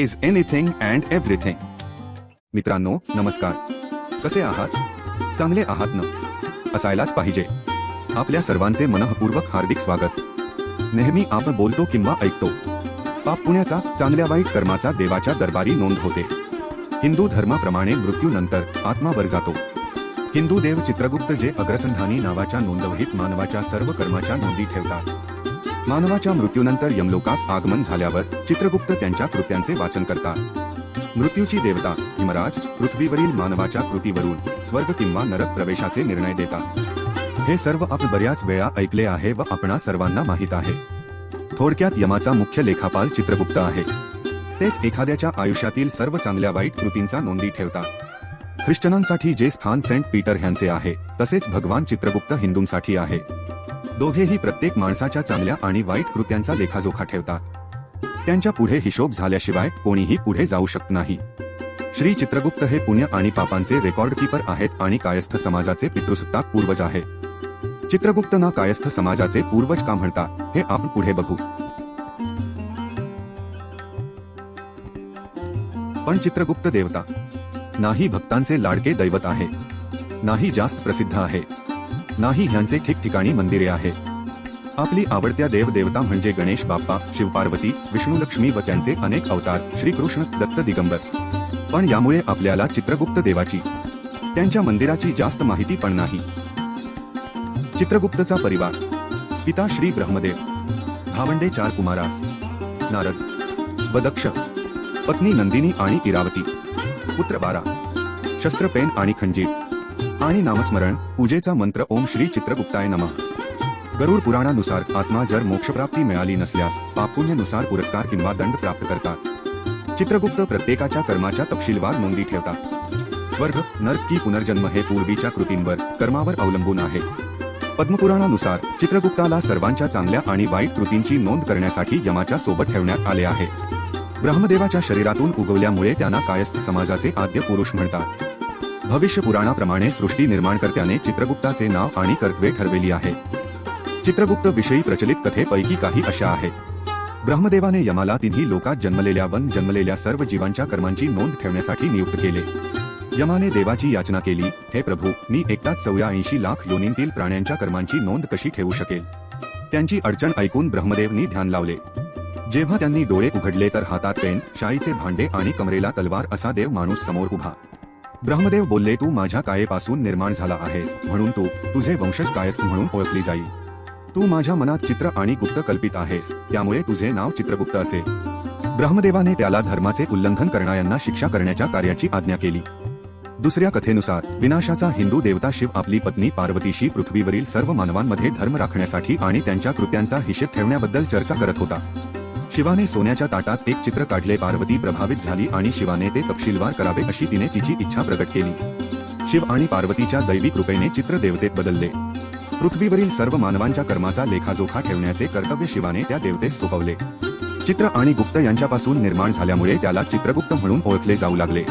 Is anything and everything मित्रांनो नमस्कार. कसे आहात? चांगले आहात ना? असायलाच पाहिजे. आपल्या सर्वांचे मनःपूर्वक हार्दिक स्वागत. नेहमी आपण बोलतो किंवा ऐकतो. पाप पुण्याचा चांगल्या वाईट कर्माचा देवाच्या दरबारी नोंद होते. हिंदू धर्माप्रमाणे मृत्यूनंतर आत्मावर जातो. हिंदू देव चित्रगुप्त जे अग्रसंधानी नावाच्या नोंदवहीत मानवाच्या सर्व कर्माच्या नोंदी ठेवतात. मानवाच्या मृत्यूनंतर यमलोकात आगमन झाल्यावर चित्रगुप्त त्यांच्या कृत्यांचे वाचन करतात. मृत्यूची देवता हिमराज पृथ्वीवरील मानवाच्या कृतीवरून स्वर्ग किंवा नरक प्रवेशाचे निर्णय देतात. हे सर्व आपण बऱ्याच वेळा ऐकले आहे व आपणा सर्वांना माहीत आहे. थोडक्यात यमाचा मुख्य लेखापाल चित्रगुप्त आहे. तेच एखाद्याच्या आयुष्यातील सर्व चांगल्या वाईट कृतींचा नोंदी ठेवतात. ख्रिश्चनांसाठी जे स्थान सेंट पीटर ह्यांचे आहे तसेच भगवान चित्रगुप्त हिंदूंसाठी आहे. दोघेही प्रत्येक माणसाच्या चांगल्या आणि वाईट कृत्यांचा लेखाजोखा ठेवतात. त्यांच्या पुढे हिशोब झाल्याशिवाय कोणीही पुढे जाऊ शकत नाही. श्री चित्रगुप्त हे पुण्य आणि पापांचे रेकॉर्ड कीपर आहेत आणि कायस्थ समाजाचे पितृसत्ताक पूर्वज आहे. चित्रगुप्त ना कायस्थ समाजाचे पूर्वज का म्हणतात हे आपण पुढे बघू. पण चित्रगुप्त देवता नाही भक्तांचे लाडके दैवत आहे. नाही जास्त प्रसिद्ध आहे. नाही ह्यांचे ठिकठिकाणी मंदिरे आहेत आपली आवडत्या देवदेवता म्हणजे गणेश बाप्पा शिवपार्वती विष्णुलक्ष्मी व त्यांचे अनेक अवतार श्रीकृष्ण दत्त दिगंबर. पण यामुळे आपल्याला चित्रगुप्त देवाची त्यांच्या मंदिराची जास्त माहिती पण नाही. चित्रगुप्तचा परिवार पिता श्री ब्रह्मदेव भावंडे चार कुमारास नारद बदक्ष पत्नी नंदिनी आणि इरावती पुत्र बारा शस्त्रपेन आणि खंजीर आणि नामस्मरण पूजेचा मंत्र ओम श्री चित्रगुप्ताय नमः. गरुड पुराणानुसार आत्मा जर मोक्षप्राप्ती मिळाली नसल्यास पापुण्यानुसार पुरस्कार किंवा दंड प्राप्त करतात. चित्रगुप्त प्रत्येकाच्या कर्माच्या तपशीलवार नोंदी ठेवतात. स्वर्ग नर्क की पुनर्जन्म हे पूर्वीच्या कृतींवर कर्मावर अवलंबून आहे. पद्मपुराणानुसार चित्रगुप्ताला सर्वांच्या चांगल्या आणि वाईट कृतींची नोंद करण्यासाठी यमाच्या सोबत ठेवण्यात आले आहे. ब्रह्मदेवाच्या शरीरातून उगवल्यामुळे त्यांना कायस्थ समाजाचे आद्य पुरुष म्हणतात. भविष्य पुराणाप्रमाणे सृष्टी निर्माणकर्त्याने चित्रगुप्ताचे नाव आणि कर्तव्य ठरवेली आहे. चित्रगुप्त विषयी प्रचलित कथेपैकी काही अशा आहेत. ब्रह्मदेवाने यमाला तिन्ही लोकात जन्मलेल्या वन जन्मलेल्या सर्व जीवांच्या कर्मांची नोंद ठेवण्यासाठी नियुक्त केले. यमाने देवाची याचना केली हे प्रभू मी एकटाच चौऱ्याऐंशी लाख योनींतील प्राण्यांच्या कर्मांची नोंद कशी ठेवू शकेल त्यांची अडचण ऐकून ब्रह्मदेवनी ध्यान लावले. जेव्हा त्यांनी डोळे उघडले तर हातात पेन शाईचे भांडे आणि कमरेला तलवार असा देव माणूस समोर उभा. ब्रह्मदेव बोलले तू माझ्या कायेपासून निर्माण झाला आहेस म्हणून तू तुझे वंशज कायस्थ म्हणून ओळखली जाईल तू माझ्या मनात चित्र आणि गुप्त कल्पित आहेस त्यामुळे तुझे नाव चित्रगुप्त असेल. ब्रह्मदेवाने त्याला धर्माचे उल्लंघन करणाऱ्यांना शिक्षा करण्याच्या कार्याची आज्ञा केली. दुसऱ्या कथेनुसार विनाशाचा हिंदू देवता शिव आपली पत्नी पार्वतीशी पृथ्वीवरील सर्व मानवांमध्ये धर्म राखण्यासाठी आणि त्यांच्या कृत्यांचा हिशेब ठेवण्याबद्दल चर्चा करत होता. शिवाने सोन्याच्या ताटात एक चित्र काढले पार्वती प्रभावित झाली आणि शिवाने ते तपशीलवार करावे अशी तिने तिची इच्छा प्रकट केली. शिव आणि पार्वतीच्या दैवी कृपेने चित्र देवतेत बदलले. पृथ्वीवरील सर्व मानवांच्या कर्माचा लेखाजोखा ठेवण्याचे कर्तव्य शिवाने त्या देवतेस सोपवले. चित्र आणि गुप्त यांच्यापासून निर्माण झाल्यामुळे त्याला चित्रगुप्त म्हणून ओळखले जाऊ लागले.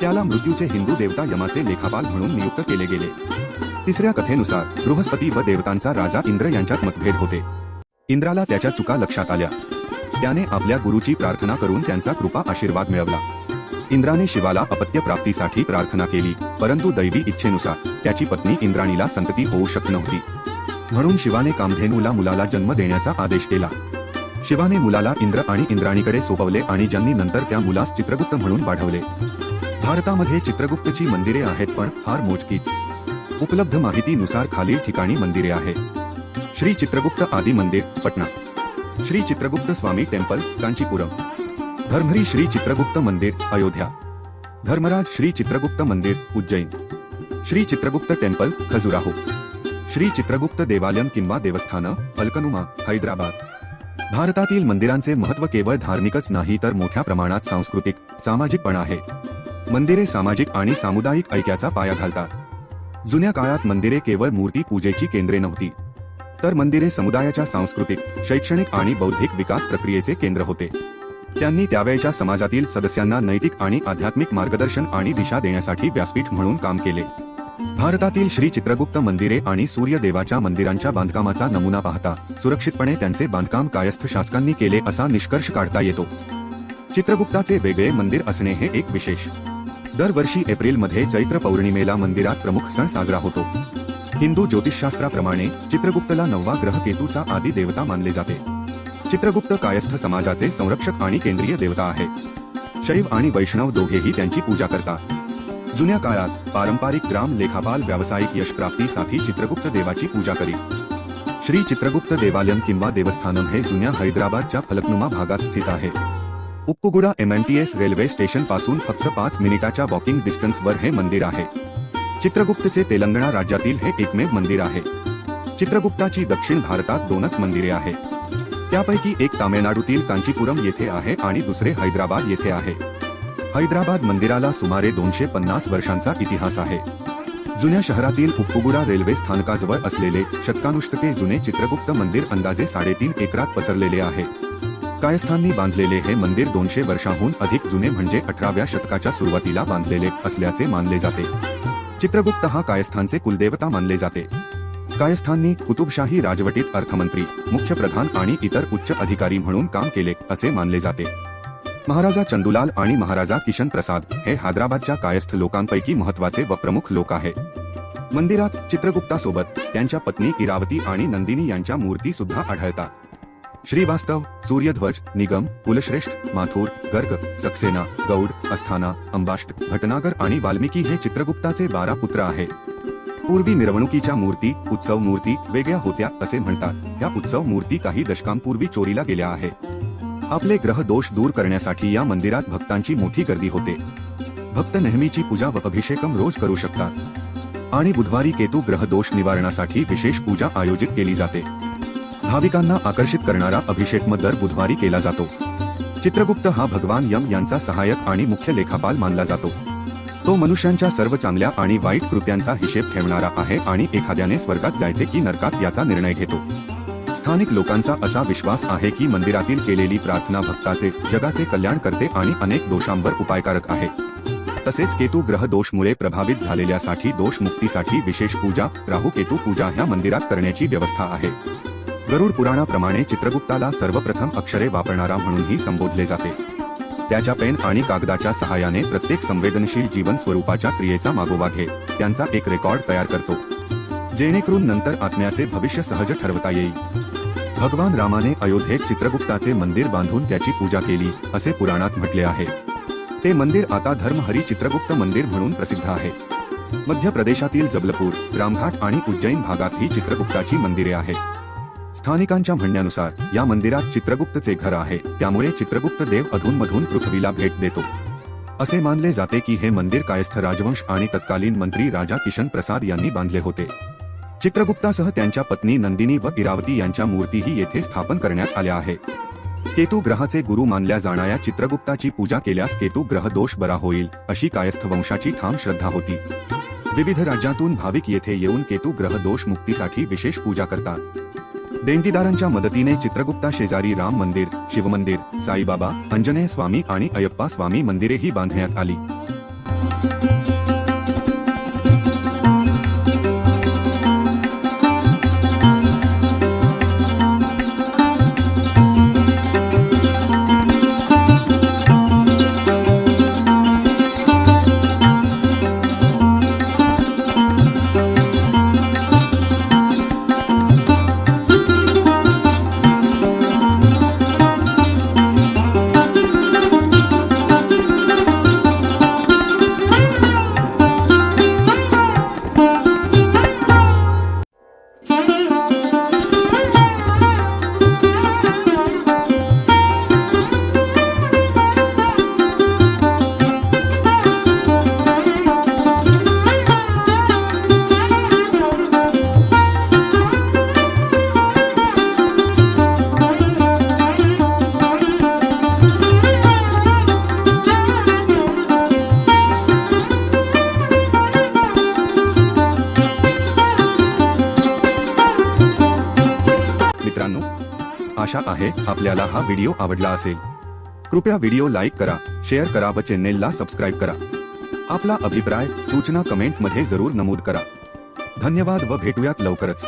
त्याला मृत्यूचे हिंदू देवता यमाचे लेखापाल म्हणून नियुक्त केले गेले. तिसऱ्या कथेनुसार बृहस्पती व देवतांचा राजा इंद्र यांच्यात मतभेद होते. इंद्राला त्याच्या चुका लक्षात आल्या. त्याने आपल्या गुरुची प्रार्थना करून त्यांचा कृपा आशीर्वाद मिळवला. इंद्राने शिवाला अपत्य प्राप्तीसाठी प्रार्थना केली परंतु दैवी इच्छेनुसार त्याची पत्नी इंद्राणीला संतती होऊ शकत नव्हती. म्हणून शिवाने कामधेनूला मुलाला जन्म देण्याचा आदेश केला. शिवाने मुलाला इंद्र आणि इंद्राणीकडे सोपवले आणि ज्यांनी नंतर त्या मुलास चित्रगुप्त म्हणून वाढवले. भारतामध्ये चित्रगुप्तची मंदिरे आहेत पण फार मोजकीच. उपलब्ध माहितीनुसार खालील ठिकाणी मंदिरे आहे श्री चित्रगुप्त आदी मंदिर पटना. श्री चित्रगुप्त स्वामी टेम्पल कांचीपुरम. धर्मरी श्री चित्रगुप्त मंदिर अयोध्या. धर्मराज श्री चित्रगुप्त मंदिर उज्जैन. श्री चित्रगुप्त टेम्पल खजुराहो. श्री चित्रगुप्त देवालयम किंवा देवस्थान अलकनुमा हैदराबाद. भारतातील मंदिरांचे महत्त्व केवळ धार्मिकच नाही तर मोठ्या प्रमाणात सांस्कृतिक सामाजिक पण आहे. मंदिरे सामाजिक आणि सामुदायिक ऐक्याचा पाया घालतात. जुन्या काळात मंदिरे केवळ मूर्ती पूजेची केंद्रे नव्हती. तर मंदिरे समुदायाच्या सांस्कृतिक शैक्षणिक आणि बौद्धिक विकास प्रक्रियेचे केंद्र होते. त्यांनी त्यावेळच्या समाजातील सदस्यांना नैतिक आणि आध्यात्मिक मार्गदर्शन आणि दिशा देण्यासाठी व्यासपीठ म्हणून काम केले. भारतातील श्री चित्रगुप्त मंदिरे आणि सूर्यदेवाच्या मंदिरांच्या बांधकामाचा नमुना पाहता सुरक्षितपणे त्यांचे बांधकाम कायस्थ शासकांनी केले असा निष्कर्ष काढता येतो. चित्रगुप्ताचे वेगळे मंदिर असणे हे एक विशेष. दरवर्षी एप्रिलमध्ये चैत्र पौर्णिमेला मंदिरात प्रमुख सण साजरा होतो. हिंदू ज्योतिषशास्त्राप्रमाणे चित्रगुप्तला नववा ग्रह केतूचा आदी देवता मानले जाते. चित्रगुप्त कायस्थ समाजाचे संरक्षक आणि केंद्रीय देवता आहे शैव आणि वैष्णव दोघेही त्यांची पूजा करतात. जुन्या काळात पारंपरिक ग्राम लेखापाल व्यावसायिक यशप्राप्तीसाठी चित्रगुप्त देवाची पूजा करीत. श्री चित्रगुप्त देवालयम किंवा देवस्थानम हे जुन्या हैदराबादच्या फलकनुमा भागात स्थित आहे. उप्पुगुडा एस रेल्वे स्टेशनपासून फक्त पाच मिनिटाच्या वॉकिंग डिस्टन्सवर हे मंदिर आहे. चित्रगुप्तचे तेलंगणा राज्यातील हे एकमेव मंदिर आहे. चित्रगुप्ताची दक्षिण भारतात दोनच मंदिरे आहेत. त्यापैकी एक तामिळनाडूतील कांचीपुरम येथे आहे आणि दुसरे हैदराबाद येथे आहे. हैदराबाद मंदिराला सुमारे दोनशे पन्नास वर्षांचा इतिहास आहे. जुन्या शहरातील उप्पुगुडा रेल्वे स्थानकाजवळ असलेले शतकानुष्टके जुने चित्रगुप्त मंदिर अंदाजे साडेतीन एकरात पसरलेले आहे. कायस्थांनी बांधलेले हे मंदिर दोनशे वर्षांहून अधिक जुने म्हणजे अठराव्या शतकाच्या सुरुवातीला बांधलेले असल्याचे मानले जाते. चित्रगुप्त हा कायस्थानचे कुलदेवता मानले जाते. कायस्थांनी कुतुबशाही राजवटीत अर्थमंत्री मुख्य प्रधान आणि इतर उच्च अधिकारी म्हणून काम केले असे मानले जाते. महाराजा चंदुलाल आणि महाराजा किशन प्रसाद हे हैदराबादच्या कायस्थ लोकांपैकी महत्त्वाचे व प्रमुख लोक आहे. मंदिरात चित्रगुप्तासोबत त्यांच्या पत्नी इरावती आणि नंदिनी यांच्या मूर्ती सुद्धा आढळतात. श्रीवास्तव सूर्यध्वज निगम कुलश्रेष्ठ माथुर गर्ग सक्सेना गौड अस्थाना अंबाष्ट भटनागर आणि वाल्मिकी हे चित्रगुप्ताचे बारा पुत्र आहेत पूर्वी मिरवणुकीच्या मूर्ती उत्सव मूर्ती वेगळ्या होत्या असे म्हणतात. या उत्सव मूर्ती काही दशकांपूर्वी चोरीला गेल्या आहेत आपले ग्रह दोष दूर करण्यासाठी या मंदिरात भक्तांची मोठी गर्दी होते. भक्त नेहमीची पूजा व अभिषेकम रोज करू शकतात. आणि बुधवारी केतू ग्रह दोष निवारणासाठी विशेष पूजा आयोजित केली जाते. भाविकांना आकर्षित करणारा अभिषेक दर बुधवारी केला जातो. चित्रगुप्त हा भगवान यम यांचा सहाय्यक आणि मुख्य लेखापाल मानला जातो. तो मनुष्यांच्या सर्व चांगल्या आणि वाईट कृत्यांचा हिशेब ठेवणारा आहे आणि एखाद्याने स्वर्गात जायचे की नरकात याचा निर्णय घेतो. स्थानिक लोकांचा असा विश्वास आहे की मंदिरातील केलेली प्रार्थना भक्ताचे जगाचे कल्याण करते आणि अनेक दोषांवर उपायकारक आहे. तसेच केतू ग्रह दोषमुळे प्रभावित झालेल्यासाठी दोष मुक्तीसाठी विशेष पूजा राहू केतू पूजा ह्या मंदिरात करण्याची व्यवस्था आहे. गरुड पुराणाप्रमाणे चित्रगुप्ताला सर्वप्रथम अक्षरे वापरणारा म्हणूनही संबोधले जाते. त्याच्या पेन आणि कागदाच्या सहाय्याने प्रत्येक संवेदनशील जीवन स्वरूपाच्या क्रियेचा मागोवा घेत त्यांचा एक रेकॉर्ड तयार करतो. जेणेकरून नंतर आत्म्याचे भविष्य सहज ठरवता येईल. भगवान रामाने अयोध्येत चित्रगुप्ताचे मंदिर बांधून त्याची पूजा केली असे पुराणात म्हटले आहे. ते मंदिर आता धर्महरी चित्रगुप्त मंदिर म्हणून प्रसिद्ध आहे. मध्य प्रदेशातील जबलपूर रामघाट आणि उज्जैन भागात ही चित्रगुप्ताची मंदिरे आहेत. स्थानिकांच्या म्हणण्यानुसार या मंदिरात चित्रगुप्तचे घर आहे. त्यामुळे चित्रगुप्त देव अधूनमधून पृथ्वीला भेट देतो. असे मानले जाते की हे मंदिर कायस्थ राजवंश आणि तत्कालीन मंत्री राजा किशन प्रसाद यांनी बांधले होते. चित्रगुप्तासह त्यांच्या पत्नी नंदिनी व इरावती यांच्या मूर्तीही येथे स्थापन करण्यात आल्या आहे. केतू ग्रहाचे गुरु मानल्या जाणाऱ्या चित्रगुप्ताची पूजा केल्यास केतू ग्रह दोष बरा होईल अशी कायस्थ वंशाची ठाम श्रद्धा होती. विविध राज्यातून भाविक येथे येऊन केतू ग्रह दोष मुक्तीसाठी विशेष पूजा करतात. देणगीदारांच्या मदतीने चित्रगुप्ता शेजारी राम मंदिर शिवमंदिर साईबाबा अंजनेय स्वामी आणि अयप्पा स्वामी मंदिरेही बांधण्यात आली. मित्रांनो आशा आहे आपल्याला हा व्हिडिओ आवडला असेल. कृपया व्हिडिओ लाईक करा शेअर करा व चॅनेलला सबस्क्राईब करा. आपला अभिप्राय सूचना कमेंटमध्ये जरूर नमूद करा. धन्यवाद व भेटूयात लवकरच.